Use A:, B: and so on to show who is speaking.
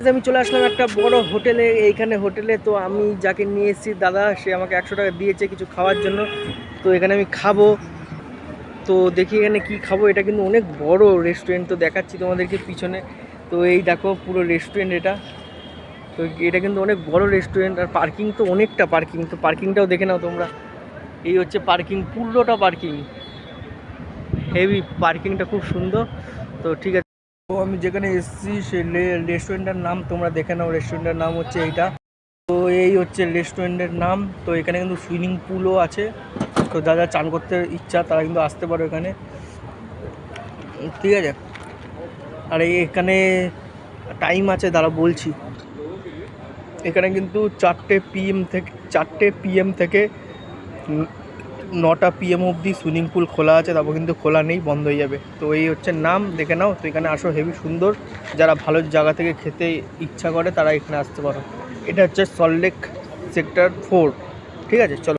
A: আমি চলে আসলাম একটা বড় হোটেলে, এইখানে হোটেলে। তো আমি যাকে নিয়ে এসেছি, দাদা, সে আমাকে একশো টাকা দিয়েছে কিছু খাওয়ার জন্য। তো এখানে আমি খাব। তো দেখি এখানে কি খাব। এটা কিন্তু অনেক বড় রেস্টুরেন্ট তো দেখাচ্ছি তোমাদেরকে পিছনে। তো এই দেখো, পুরো রেস্টুরেন্ট এটা। তো এটা কিন্তু অনেক বড় রেস্টুরেন্ট আর পার্কিং তো অনেকটা পার্কিং তো পার্কিংটাও দেখে নাও তোমরা। এই হচ্ছে পার্কিং পুরোটা পার্কিং হেভি পার্কিংটা খুব সুন্দর। তো ঠিক আছে। তো আমি যেখানে এসেছি সেই রেস্টুরেন্টের নাম তোমরা দেখে নাও। রেস্টুরেন্টের নাম হচ্ছে এইটা। তো এই হচ্ছে রেস্টুরেন্টের নাম। তো এখানে কিন্তু সুইমিং পুলও আছে। তো যারা চান করতে ইচ্ছা, তারা কিন্তু আসতে পারো এখানে ঠিক আছে? আর এখানে টাইম আছে দাঁড়া বলছি। এখানে কিন্তু চারটে পিএম থেকে, চারটে পিএম থেকে নটা পিএম অবধি সুইমিং পুল খোলা আছে, তারপর কিন্তু খোলা নেই, বন্ধ হয়ে যাবে। তো এই হচ্ছে নাম, দেখে নাও, তো এখানে আসো, হেভি সুন্দর। যারা ভালো জায়গা থেকে খেতে ইচ্ছা করে, তারা এখানে আসতে পারো। এটা হচ্ছে সল্টলেক সেক্টর ফোর ঠিক আছে? চলো।